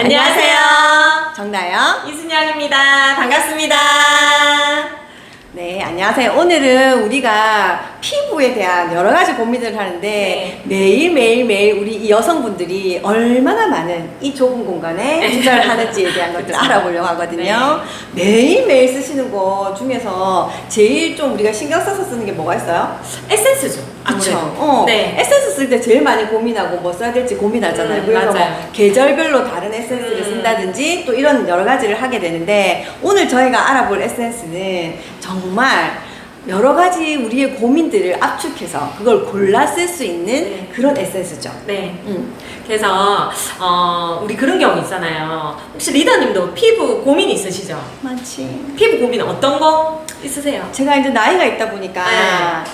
안녕하세요. 정다영. 이순영입니다. 반갑습니다. 네, 안녕하세요. 오늘은 우리가 피부에 대한 여러 가지 고민을 하는데 네. 매일 매일 매일 우리 이 여성분들이 얼마나 많은 이 좁은 공간에 투자를 하는지에 대한 것들을 그쵸. 알아보려고 하거든요. 매일 매일 쓰시는 거 중에서 제일 좀 우리가 신경 써서 쓰는 게 뭐가 있어요? 에센스죠. 그쵸. 아무래도. 어, 네. 에센스 쓸 때 제일 많이 고민하고 뭐 써야 될지 고민하잖아요. 음, 그래서 맞아요. 뭐 계절별로 다른 에센스를 음. 쓴다든지 또 이런 여러 가지를 하게 되는데 오늘 저희가 알아볼 에센스는 정말 여러 가지 우리의 고민들을 압축해서 그걸 골라 쓸 수 있는 네. 그런 에센스죠. 네. 음. 그래서 어, 우리 그런 경우 있잖아요. 혹시 리더님도 피부 고민 있으시죠? 많지. 피부 고민 어떤 거 있으세요? 제가 이제 나이가 있다 보니까 네.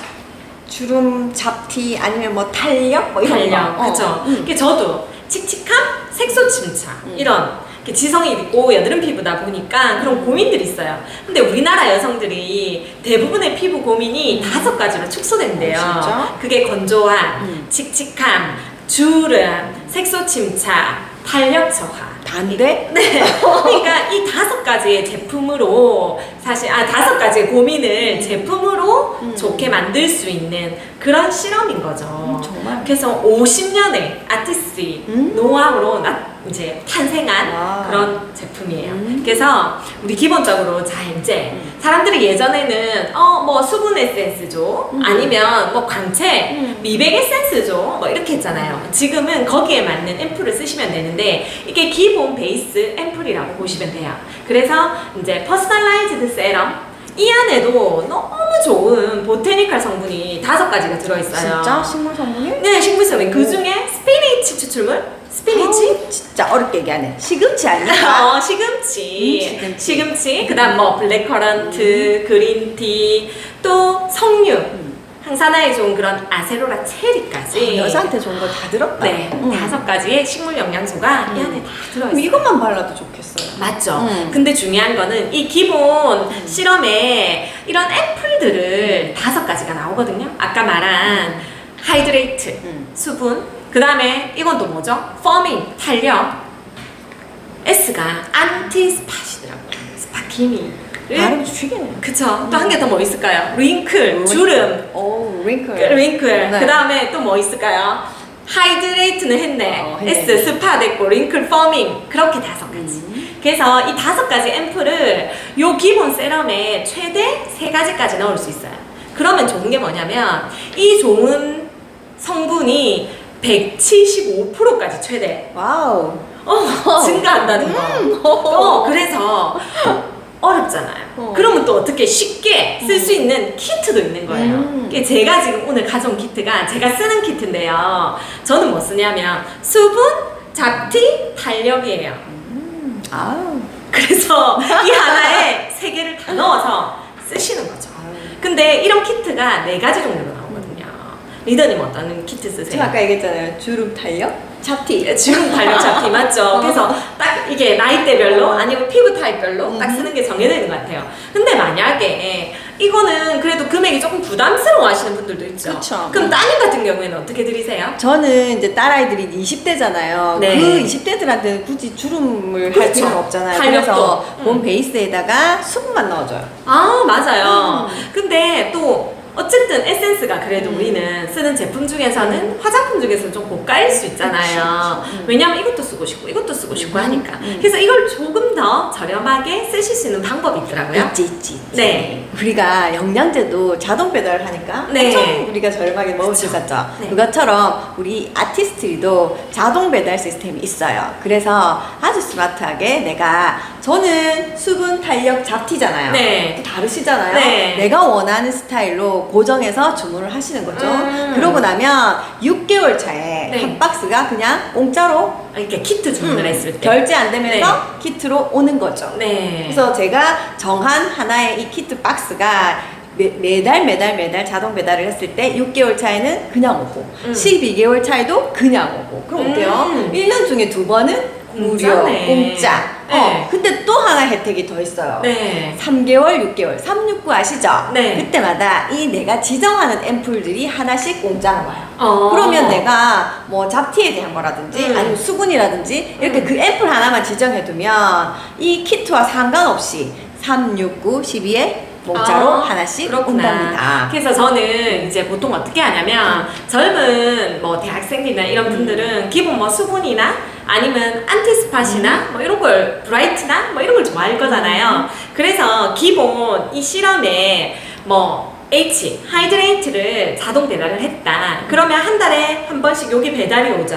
주름, 잡티 아니면 뭐 탄력 뭐 이런 탄력, 거. 어. 그죠? 음. 그 저도 칙칙함, 색소 침착 음. 이런 지성이 있고 여드름 피부다 보니까 그런 고민들이 있어요. 근데 우리나라 여성들이 대부분의 피부 고민이 다섯 가지로 축소된대요. 어, 진짜? 그게 건조함, 음. 칙칙함, 주름, 색소 침착, 탄력 저하. 반대? 네. 그러니까 이 다섯 가지의 제품으로 사실 아 다섯 가지의 고민을 제품으로 음. 좋게 만들 수 있는 그런 실험인 거죠. 음, 정말? 그래서 50년의 아티스트의 음. 노하우로 나, 이제 탄생한 와. 그런 제품이에요. 음. 그래서 우리 기본적으로 자 이제 음. 사람들이 예전에는 어 뭐 수분 에센스죠, 음. 아니면 뭐 광채, 음. 미백 에센스죠, 뭐 이렇게 했잖아요. 지금은 거기에 맞는 앰플을 쓰시면 되는데 이게 기본 베이스 앰플이라고 보시면 돼요. 그래서 이제 퍼스널라이즈드 세럼 이 안에도 너무 좋은 보테니컬 성분이 다섯 가지가 들어있어요. 진짜 식물 성분이? 네, 식물 성분. 그 중에 스피니치 추출물? 스피니치? 아우, 진짜 어렵게 얘기하네. 시금치 아닌가? 어, 시금치. 음, 시금치. 시금치. 그 다음 뭐 블랙커런트, 그린티, 또 석류. 음. 항산화에 좋은 그런 아세로라 체리까지. 여자한테 좋은 거다 들었다. 네, 음. 다섯 가지의 식물 영양소가 이 음. 안에 다 그럼 들어있어요. 이것만 발라도 좋겠어요. 맞죠. 음. 근데 중요한 거는 이 기본 실험에 이런 애플들을 다섯 가지가 나오거든요. 아까 말한 하이드레이트, 음. 수분, 그 다음에 이건 또 뭐죠? 퍼밍, 탄력. S가 안티스팟이더라고요. 스파키미를. 발음 죽이네. 그쵸. 또 한 개 더 뭐 있을까요? 링클, 주름, 오, 링클. 링클. 네. 그 다음에 또 뭐 있을까요? 하이드레이트는 했네. 어, 했네. S 스파 됐고 링클 퍼밍 그렇게 다섯 가지. 음. 그래서 이 다섯 가지 앰플을 요 기본 세럼에 최대 세 가지까지 넣을 수 있어요. 그러면 좋은 게 뭐냐면 이 좋은 성분이 175%까지 최대 와우. 어, 증가한다는 거. 어, 그래서 어렵잖아요. 어. 그러면 또 어떻게 쉽게 쓸 수 있는 키트도 있는 거예요. 음. 이게 제가 지금 오늘 가져온 키트가 제가 쓰는 키트인데요. 저는 뭐 쓰냐면 수분, 잡티, 탄력이에요. 아우. 그래서 이 하나에 세 개를 다 넣어서 쓰시는 거죠. 근데 이런 키트가 네 가지 종류로. 리더님 어떤 키트 쓰세요? 제가 아까 얘기했잖아요. 주름 탄력, 잡티. 주름 탄력 잡티 맞죠? 그래서 딱 이게 나이대별로 아니면 피부 타입별로 딱 음. 쓰는 게 정해져 있는 것 같아요. 근데 만약에 이거는 그래도 금액이 조금 부담스러워 하시는 분들도 있죠. 그쵸. 럼 따님 같은 경우에는 어떻게 드리세요? 저는 이제 딸아이들이 20대잖아요. 네. 그 20대들한테는 굳이 주름을 할 그렇죠. 필요는 없잖아요. 탄력도. 그래서 음. 본 베이스에다가 수분만 넣어줘요. 아 맞아요. 음. 근데 또 어쨌든 에센스가 그래도 음. 우리는 쓰는 제품 중에서는 화장품 중에서는 좀 고가일 수 있잖아요. 음. 왜냐면 이것도 쓰고 싶고 이것도 쓰고 싶고 음. 하니까. 음. 그래서 이걸 더 저렴하게 쓰실 수 있는 방법이 있더라고요. 있지, 있지, 있지. 네. 우리가 영양제도 자동 배달을 하니까 네. 엄청 우리가 저렴하게 먹을 수 그쵸. 있었죠. 네. 그것처럼 우리 아티스트리도 자동 배달 시스템이 있어요. 그래서 아주 스마트하게 내가 저는 수분 탄력 잡티잖아요. 네. 또 다르시잖아요. 네. 내가 원하는 스타일로 고정해서 주문을 하시는 거죠. 음. 그러고 나면 6개월 차에 네. 한 박스가 그냥 공짜로 이렇게 키트 주문을 음, 했을 때. 결제 안 되면서 키트로 오는 거죠. 네. 그래서 제가 정한 하나의 이 키트 박스가 매, 매달 매달 매달 자동 배달을 했을 때 6개월 차에는 그냥 오고 음. 12개월 차에도 그냥 오고 그럼 어때요? 음. 1년 중에 두 번은 무료 공짜네. 공짜 네. 어, 근데 또 하나 혜택이 더 있어요. 네. 3개월, 6개월, 369 아시죠? 네. 그때마다 이 내가 지정하는 앰플들이 하나씩 공짜로 와요. 어. 그러면 내가 뭐 잡티에 대한 거라든지 음. 아니면 수분이라든지 이렇게 음. 그 앰플 하나만 지정해두면 이 키트와 상관없이 369, 12에 공짜로 아, 하나씩 그렇구나. 온답니다. 그래서 저는 이제 보통 어떻게 하냐면 젊은 뭐 대학생들이나 이런 분들은 기본 뭐 수분이나 아니면 안티스팟이나 뭐 이런 걸 브라이트나 뭐 이런 걸 좋아할 거잖아요. 그래서 기본 이 실험에 뭐 H 하이드레이트를 자동 배달을 했다. 그러면 한 달에 한 번씩 여기 배달이 오죠.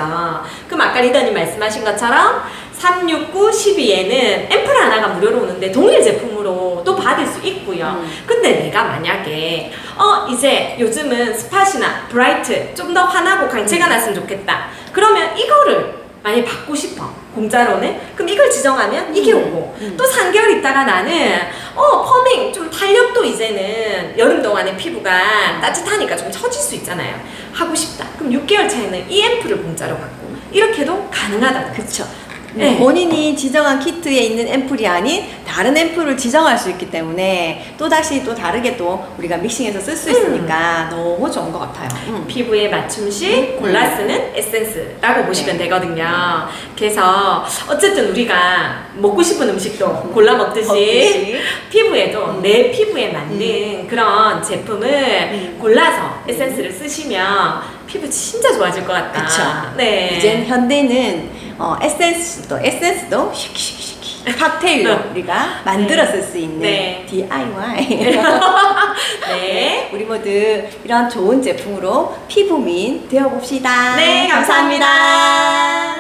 그럼 아까 리더님 말씀하신 것처럼 369, 12에는 앰플 하나가 무료로 오는데 동일 제품으로 또 받을 수 있고요. 음. 근데 내가 만약에 어 이제 요즘은 스팟이나 브라이트 좀 더 환하고 강체가 났으면 좋겠다. 그러면 이거를 많이 받고 싶어. 공짜로는 그럼 이걸 지정하면 이게 음. 오고 음. 또 3개월 있다가 나는 어 퍼밍 좀 탄력도 이제는 여름 동안에 피부가 따뜻하니까 좀 처질 수 있잖아요 하고 싶다 그럼 6개월 차에는 이 앰플을 공짜로 받고 이렇게도 가능하다는 거죠 그쵸. 네. 본인이 지정한 키트에 있는 앰플이 아닌 다른 앰플을 지정할 수 있기 때문에 또 다시 또 다르게 또 우리가 믹싱해서 쓸수 음. 있으니까 너무 좋은 것 같아요. 음. 피부에 맞춤식 골라 쓰는 에센스라고 보시면 네. 되거든요. 그래서 어쨌든 우리가 먹고 싶은 음식도 골라 먹듯이 먹듯이. 피부에도 음. 내 피부에 맞는 그런 제품을 음. 골라서 에센스를 쓰시면 피부 진짜 좋아질 것 같다. 그쵸. 네. 이젠 현대는 어, 에센스도 에센스도 슈키슈키슈키 칵테일로 네. 우리가 만들어 쓸수 있는 네. DIY. 네. 우리 모두 이런 좋은 제품으로 피부민 되어봅시다. 네, 감사합니다.